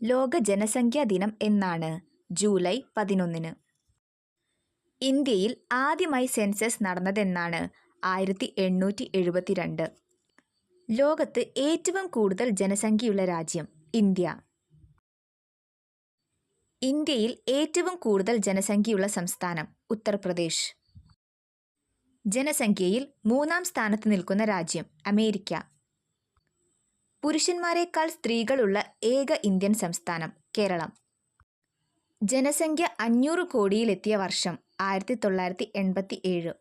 ലോക ജനസംഖ്യാ ദിനം എന്നാണ് ജൂലൈ പതിനൊന്നിന്. ഇന്ത്യയിൽ ആദ്യമായി സെൻസസ് നടന്നതെന്നാണ് ആയിരത്തി എണ്ണൂറ്റി എഴുപത്തിരണ്ട് ലോകത്ത് ഏറ്റവും കൂടുതൽ ജനസംഖ്യയുള്ള രാജ്യം ഇന്ത്യ. ഇന്ത്യയിൽ ഏറ്റവും കൂടുതൽ ജനസംഖ്യയുള്ള സംസ്ഥാനം ഉത്തർപ്രദേശ്. ജനസംഖ്യയിൽ മൂന്നാം സ്ഥാനത്ത് നിൽക്കുന്ന രാജ്യം അമേരിക്ക. പുരുഷന്മാരെക്കാൾ സ്ത്രീകളുള്ള ഏക ഇന്ത്യൻ സംസ്ഥാനം കേരളം. ജനസംഖ്യ അഞ്ഞൂറ് കോടിയിലെത്തിയ വർഷം ആയിരത്തി തൊള്ളായിരത്തി എൺപത്തി ഏഴ്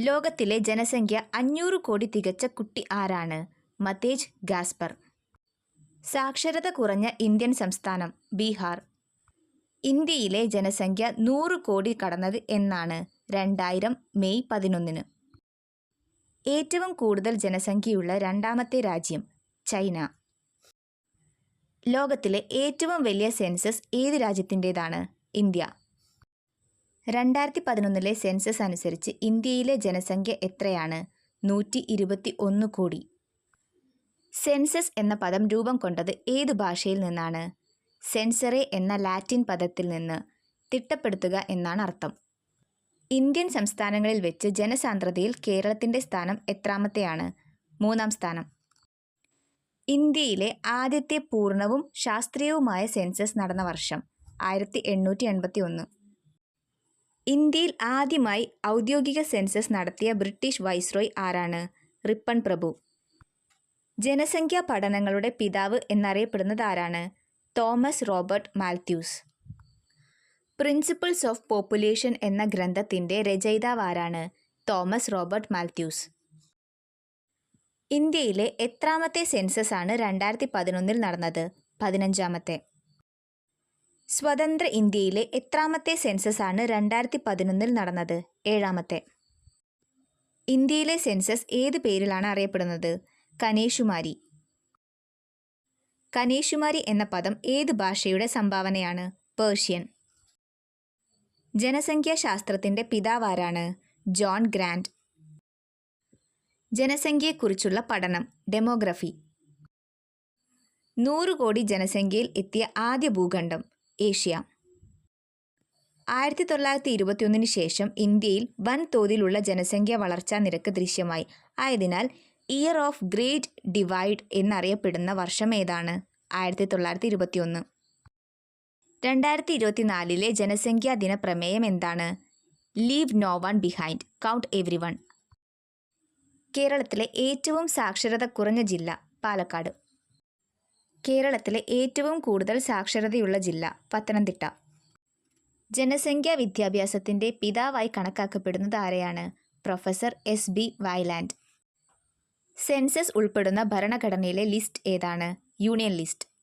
ലോകത്തിലെ ജനസംഖ്യ അഞ്ഞൂറ് കോടി തികച്ച കുട്ടി ആരാണ്? Matej Gaspar. സാക്ഷരത കുറഞ്ഞ ഇന്ത്യൻ സംസ്ഥാനം ബീഹാർ. ഇന്ത്യയിലെ ജനസംഖ്യ നൂറ് കോടി കടന്നത് എന്നാണ് രണ്ടായിരം മെയ് പതിനൊന്നിന്. ഏറ്റവും കൂടുതൽ ജനസംഖ്യയുള്ള രണ്ടാമത്തെ രാജ്യം ചൈന. ലോകത്തിലെ ഏറ്റവും വലിയ സെൻസസ് ഏത് രാജ്യത്തിന്റേതാണ്? ഇന്ത്യ. രണ്ടായിരത്തി പതിനൊന്നിലെ സെൻസസ് അനുസരിച്ച് ഇന്ത്യയിലെ ജനസംഖ്യ എത്രയാണ്? നൂറ്റി ഇരുപത്തി ഒന്ന് കോടി. സെൻസസ് എന്ന പദം രൂപം കൊണ്ടത് ഏത് ഭാഷയിൽ നിന്നാണ്? സെൻസറെ എന്ന ലാറ്റിൻ പദത്തിൽ നിന്ന് തിട്ടപ്പെടുത്തുക എന്നാണ് അർത്ഥം. ഇന്ത്യൻ സംസ്ഥാനങ്ങളിൽ വെച്ച് ജനസാന്ദ്രതയിൽ കേരളത്തിന്റെ സ്ഥാനം എത്രാമത്തെയാണ്? മൂന്നാം സ്ഥാനം. ഇന്ത്യയിലെ ആദ്യത്തെ പൂർണവും ശാസ്ത്രീയവുമായ സെൻസസ് നടന്ന വർഷം ആയിരത്തി എണ്ണൂറ്റി എൺപത്തി ഒന്ന് ഇന്ത്യയിൽ ആദ്യമായി ഔദ്യോഗിക സെൻസസ് നടത്തിയ ബ്രിട്ടീഷ് വൈസ്രോയ് ആരാണ്? റിപ്പൺ പ്രഭു. ജനസംഖ്യാ പഠനങ്ങളുടെ പിതാവ് എന്നറിയപ്പെടുന്നത് ആരാണ്? Thomas Robert Malthus principles of population എന്ന ഗ്രന്ഥത്തിന്റെ രചയിതാവ് ആരാണ്? തോമസ് റോബർട്ട് മാൽത്യൂസ് ഇന്ത്യയിലെ എത്രാമത്തെ സെൻസസ് ആണ് രണ്ടായിരത്തി പതിനൊന്നിൽ നടന്നത്? പതിനഞ്ചാമത്തെ. സ്വതന്ത്ര ഇന്ത്യയിലെ എത്രാമത്തെ സെൻസസ് ആണ് രണ്ടായിരത്തി പതിനൊന്നിൽ നടന്നത്? ഏഴാമത്തെ. ഇന്ത്യയിലെ സെൻസസ് ഏത് പേരിലാണ് അറിയപ്പെടുന്നത്? കനേഷുമാരി. കനേഷുമാരി എന്ന പദം ഏത് ഭാഷയുടെ സംഭാവനയാണ്? പേർഷ്യൻ. ജനസംഖ്യാശാസ്ത്രത്തിന്റെ പിതാവാരാണ് ജോൺ ഗ്രാൻഡ് ജനസംഖ്യയെക്കുറിച്ചുള്ള പഠനം ഡെമോഗ്രഫി. നൂറ് കോടി ജനസംഖ്യയിൽ എത്തിയ ആദ്യ ഭൂഖണ്ഡം ഏഷ്യ. ആയിരത്തി തൊള്ളായിരത്തി ഇരുപത്തിയൊന്നിന് ശേഷം ഇന്ത്യയിൽ വൻ തോതിലുള്ള ജനസംഖ്യ വളർച്ചാ നിരക്ക് ദൃശ്യമായി. ആയതിനാൽ ഇയർ ഓഫ് ഗ്രേറ്റ് ഡിവൈഡ് എന്നറിയപ്പെടുന്ന വർഷം ഏതാണ്? ആയിരത്തി തൊള്ളായിരത്തി ഇരുപത്തിയൊന്ന് രണ്ടായിരത്തി ഇരുപത്തിനാലിലെ ജനസംഖ്യാ ദിന പ്രമേയം എന്താണ്? Leave no one behind count every one കേരളത്തിലെ ഏറ്റവും സാക്ഷരത കുറഞ്ഞ ജില്ല പാലക്കാട്. കേരളത്തിലെ ഏറ്റവും കൂടുതൽ സാക്ഷരതയുള്ള ജില്ല പത്തനംതിട്ട. ജനസംഖ്യാ വിദ്യാഭ്യാസത്തിന്റെ പിതാവായി കണക്കാക്കപ്പെടുന്നത് ആരെയാണ്? പ്രൊഫസർ എസ് ബി വയലാൻഡ്. സെൻസസ് ഉൾപ്പെടുന്ന ഭരണഘടനയിലെ ലിസ്റ്റ് ഏതാണ്? Union list.